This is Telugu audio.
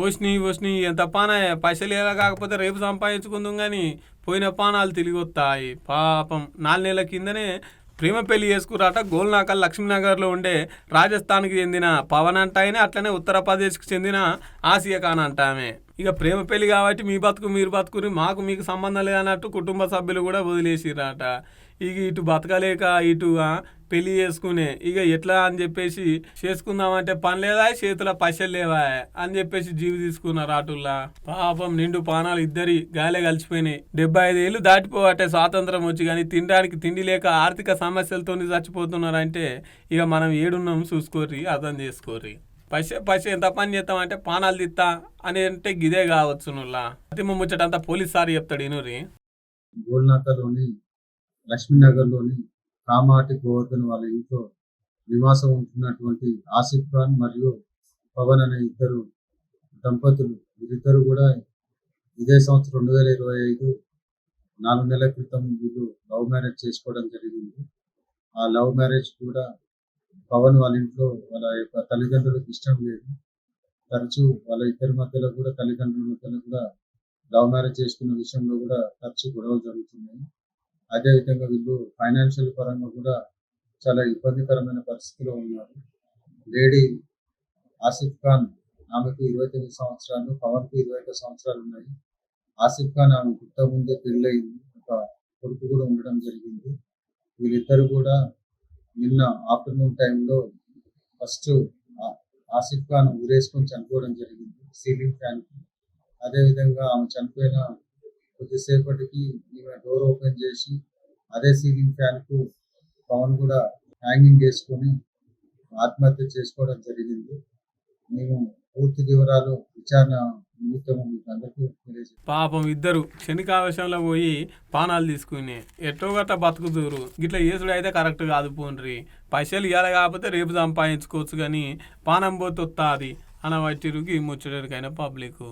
పోసినాయి పోసినాయి ఎంత పాన? పైసలు ఎలా కాకపోతే రేపు సంపాదించుకుందాం కానీ పోయిన పానాలు తిరిగి వస్తాయి పాపం నాలుగు నెలల కిందనే ప్రేమ పెళ్ళి చేసుకురాట గోల్నాకల్ లక్ష్మీనగర్లో ఉండే రాజస్థాన్కి చెందిన పవన్ అంట ఆయన అట్లనే ఉత్తరప్రదేశ్కి చెందిన ఆసియా ఖాన్ అంటామే. ఇక ప్రేమ పెళ్ళి కాబట్టి మీ బతుకు మీరు బతుకుని మాకు మీకు సంబంధం లేదన్నట్టు కుటుంబ సభ్యులు కూడా వదిలేసిరాట ఇక ఇటు బతకలేక ఇటు పెళ్ళి చేసుకునే. ఇక ఎట్లా అని చెప్పేసి చేసుకుందామంటే పని లేదా? చేతుల పశలు లేవా? అని చెప్పేసి జీవి తీసుకున్నారు ఆటుల్లా. పాపం నిండు పానాలు ఇద్దరి గాలే కలిసిపోయినాయి. డెబ్బై ఐదు ఏళ్ళు దాటిపోవటే స్వాతంత్రం వచ్చి కానీ తినడానికి తిండి లేక ఆర్థిక సమస్యలతో చచ్చిపోతున్నారంటే ఇక మనం ఏడున్నాం చూసుకోర్రి అర్థం చేసుకోర్రి. పైసే పైసే ఎంత పని చేస్తామంటే పానాలు తిత్తా అని అంటే గిదే కావచ్చు నువ్వులా అతిమ ముచ్చటంతా పోలీస్ సార్ చెప్తాడు ఇనూరి గోల్నాకర్లోని లక్ష్మీనగర్లోని కామాటి గోవర్ధన్ వాళ్ళ ఇంట్లో నివాసం ఉంటున్నటువంటి ఆసిఫ్ ఖాన్ మరియు పవన్ అనే ఇద్దరు దంపతులు. వీరిద్దరు కూడా ఇదే సంవత్సరం రెండు వేల ఇరవై ఐదు నాలుగు నెలల క్రితం వీళ్ళు లవ్ మ్యారేజ్ చేసుకోవడం జరిగింది. ఆ లవ్ మ్యారేజ్ కూడా పవన్ వాళ్ళ ఇంట్లో వాళ్ళ యొక్క తల్లిదండ్రులకు ఇష్టం లేదు. తరచూ వాళ్ళ ఇద్దరి మధ్యలో కూడా తల్లిదండ్రుల మధ్యలో కూడా లవ్ మ్యారేజ్ చేసుకున్న విషయంలో కూడా తరచూ గొడవలు జరుగుతున్నాయి. అదే విధంగా వీళ్ళు ఫైనాన్షియల్ పరంగా కూడా చాలా ఇబ్బందికరమైన పరిస్థితిలో ఉన్నారు. లేడీ ఆసిఫ్ ఖాన్ ఆమెకు ఇరవై తొమ్మిది సంవత్సరాలు పవన్కు ఇరవై ఐదు సంవత్సరాలు ఉన్నాయి. ఆసిఫ్ ఖాన్ ఆమె గుట్ట ముందే పెళ్ళయింది ఒక కొడుకు కూడా ఉండడం జరిగింది. వీళ్ళిద్దరు కూడా నిన్న ఆఫ్టర్నూన్ టైంలో ఫస్ట్ ఆసిఫ్ ఖాన్ ఊరేసుకొని చనిపోవడం జరిగింది సీలింగ్ ఫ్యాన్ అదేవిధంగా అదే విధంగా ఆమె చనిపోయిన కొద్దిసేపటికి ఈమె డోర్ ఓపెన్ చేసి అదే సీలింగ్ ఫ్యాన్కు పవన్ కూడా హ్యాంగింగ్ చేసుకొని ఆత్మహత్య చేసుకోవడం జరిగింది. మేము పూర్తి వివరాలు విచారణ పాపం ఇద్దరు క్షణికావేశంలో పోయి పానాలు తీసుకుని ఎట్టో గట్ట బతుకుతురు గిట్లా ఏసుడు అయితే కరెక్ట్ కాదు పోండ్రి పైసలు ఇవ్వాలి కాకపోతే రేపు సంపాదించుకోవచ్చు కానీ పానం పోతే వస్తుంది అనబట్టిరుకి ముచ్చటరికైనా పబ్లిక్